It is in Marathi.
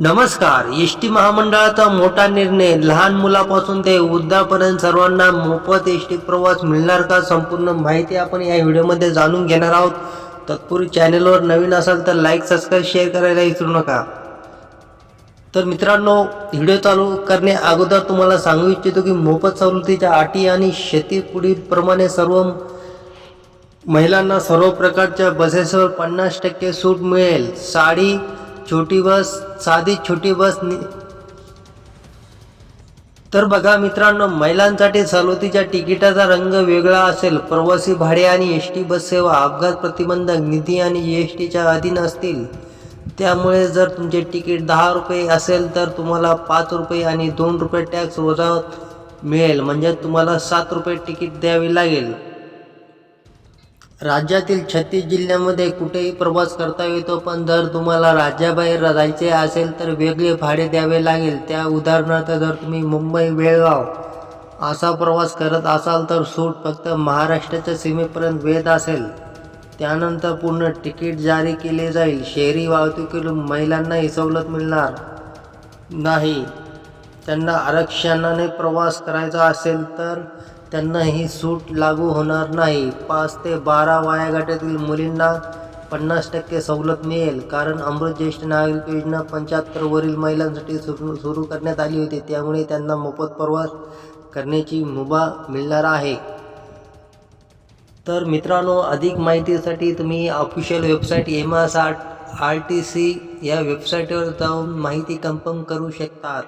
नमस्कार एस टी महामंडळाचा मोठा निर्णय. लहान मुलापासून ते वृद्धापर्यंत सर्वांना मोफत एस टी प्रवास मिळणार का? संपूर्ण माहिती आपण या व्हिडिओमध्ये जाणून घेणार आहोत. तत्पूर्वी चॅनलवर नवीन असाल तर लाईक सबस्क्राईब शेअर करायला विसरू नका. तर मित्रांनो व्हिडिओ चालू करणे अगोदर तुम्हाला सांगू इच्छितो की मोफत सवलतीच्या अटी आणि शेती पुढीलप्रमाणे सर्व महिलांना सर्व प्रकारच्या बसेसवर पन्नास टक्के सूट मिळेल. साडी छोटी बस साधी छोटी बस नि तर बघा मित्रांनो महिलांसाठी सवलतीच्या तिकिटाचा रंग वेगळा असेल. प्रवासी भाडे आणि एस टी बस सेवा अपघात प्रतिबंधक निधी आणि एस टीच्या अधीन असतील. त्यामुळे जर तुमचे तिकीट दहा रुपये असेल तर तुम्हाला पाच रुपये आणि दोन रुपये टॅक्स वजा मिळेल. म्हणजे तुम्हाला सात रुपये तिकीट द्यावे लागेल. राज्यातील छत्तीस जिल्ह्यामध्ये कुठेही प्रवास करता येतो पण जर तुम्हाला राज्याबाहेर जायचे असेल तर वेगळे भाडे द्यावे लागेल. त्या उदाहरणार्थ जर तुम्ही मुंबई बेळगाव असा प्रवास करत असाल तर सूट फक्त महाराष्ट्राच्या सीमेपर्यंत वेध असेल. त्यानंतर पूर्ण तिकीट जारी केले जाईल. शहरी वाहतुकीतून महिलांनाही सवलत मिळणार नाही. त्यांना आरक्षणाने प्रवास करायचा असेल तर त्यांना ही सूट लागू होणार नाही. पाच ते बारा वयागटातील मुलींना पन्नास टक्के सवलत मिळेल. कारण अमृत ज्येष्ठ नागरिक योजना पंच्याहत्तरवरील महिलांसाठी सुरू सुरू करण्यात आली होती. त्यामुळे त्यांना मोफत प्रवास करण्याची मुभा मिळणार आहे. तर मित्रांनो अधिक माहितीसाठी तुम्ही official website M S R R T C या वेबसाईटवर जाऊन माहिती कन्फर्म करू शकतात.